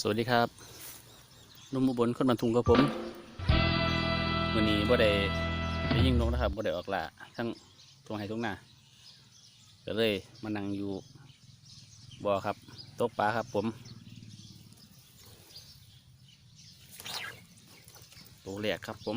สวัสดีครับนุ่มอุบลคนบรรทุงครับผมวันนี้บ่ได้ไปยิ่งนกนะครับบ่ได้ออกละทั้งตรงไห้ตรงหน้าก็เลยมานั่งอยู่บ่อครับตกปลาครับผมตัวแรกครับผม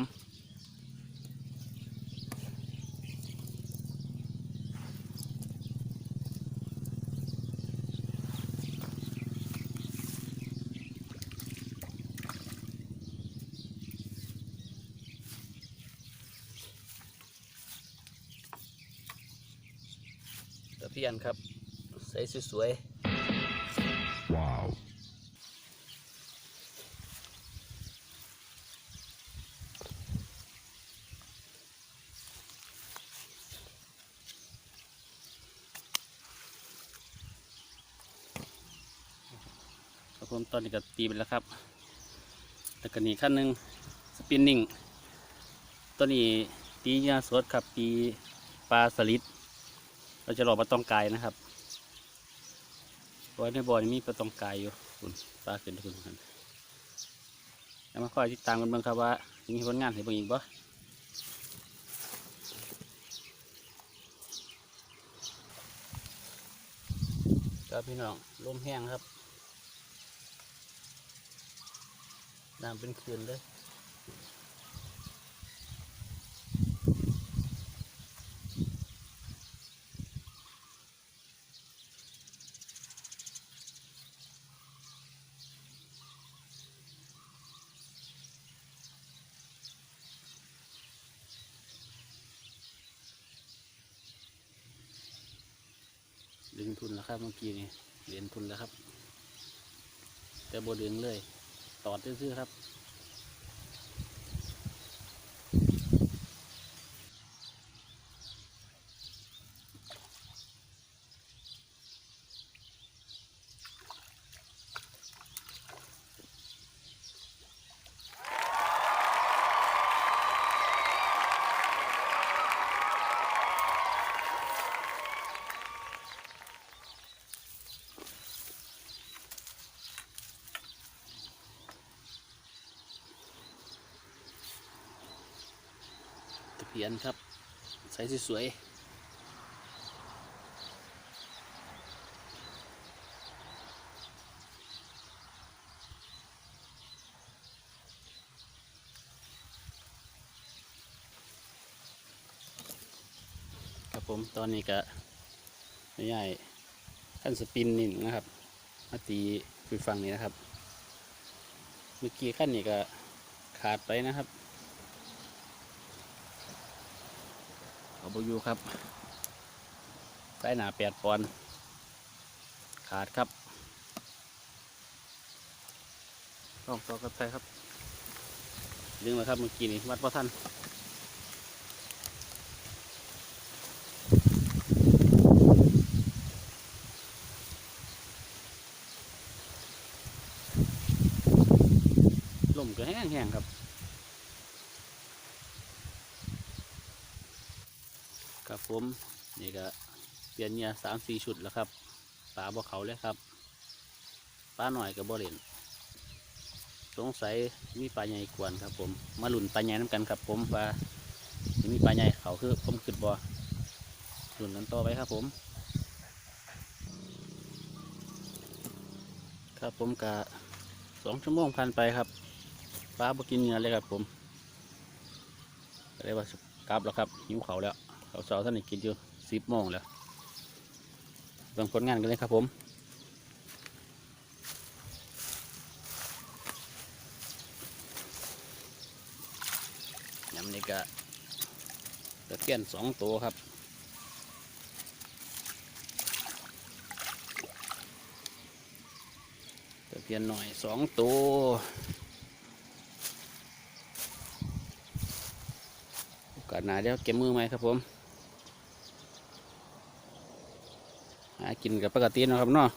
พียนครับ ใส่สวย Wow. ๆครับผมตอนนี้ก็ตีไปแล้วครับแล้วก็นี่ขั้นหนึ่งสปินนิ่งตัวนี้ตีเหยาสดครับตีปลาสลิด เราจะรอปลาตองกายนะครับเพราะว่าในบ่อนี้มีปลาตองกายอยู่คุณปลาขึ้นทุกคนกันแล้วมาคอยติดตามกันบ้างครับว่ามีผลงานให้เบิ่งอีกบ่ครับพี่น้องลมแห้งครับน้ำเป็นคืนเลย ดึงทุนแล้วครับเมื่อกี้นี่เหรียญทุนแล้วครับ แต่โบดึงเลยตอดซื่อๆครับียนครับ ใส่สวยๆครับผมตอนนี้ก็ไม่ใหญ่ขั้นสปินนี่นะครับ มาตีคือฟังนี้นะครับ เมื่อกี้ขั้นนี้ก็ขาดไปนะครับ เอาบอยู่ครับใต้หนาแปดปอนขาดครับต้องต่อกันไปครับ ดึงแล้วครับเมื่อกี้นี่วัดพ่อท่านลมก็แห้งๆครับ ครับผมนี่ก็เปลี่ยนเนี่ยสามสี่ชุดแล้วครับปลาบ่เขาเลยครับปลาหน่อยกับบ่เล่นสงสัยมีปลาใหญ่กวนครับ ผม มาหลุนปลาใหญ่น้ำกันครับ ผมปลามีปลาใหญ่เขาคือผมขึ้นบ่หลุนกันต่อไปครับผม ครับผมกะสองชั่วโมงผ่านไปครับปลาบ่กินเนื้อเลยครับ ผมก็เลยว่ากลับแล้วครับหิวเขาแล้ว เขาเช้าท่านนี่กินอยู่สิบโมงแล้วเบิ่งผลงานกันเลยครับผมยำนี่ก็ตะเกียนสองตัวครับตะเกียนหน่อยสองตัวโอกาสหนาเดี๋ยวเก็บมือไหมครับผม หากินกับปกตินะครับเนาะ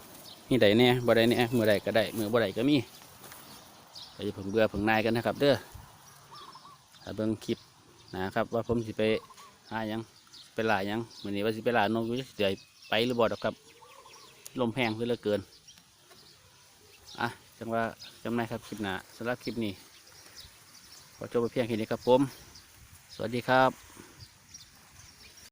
มีใดเนี่ยบ่ได้เนี่ยมือใดก็ได้มือบ่ได้ก็มีก็อย่าเพิ่งเบื่อเพิ่งนายกันนะครับ เด้อถ้าเบิ่งคลิปนะครับ ว่าผมสิไปหายังไปล่ายังมื้อนี้ว่าสิไปล่านกอยู่สิได้ไปหรือบ่ดอกครับ ลมแห้งเหลือเกินอะจังว่าจำได้ครับคลิปหน้าสำหรับคลิปนี้ขอจบไปเพียงแค่นี้ครับผม สวัสดีครับ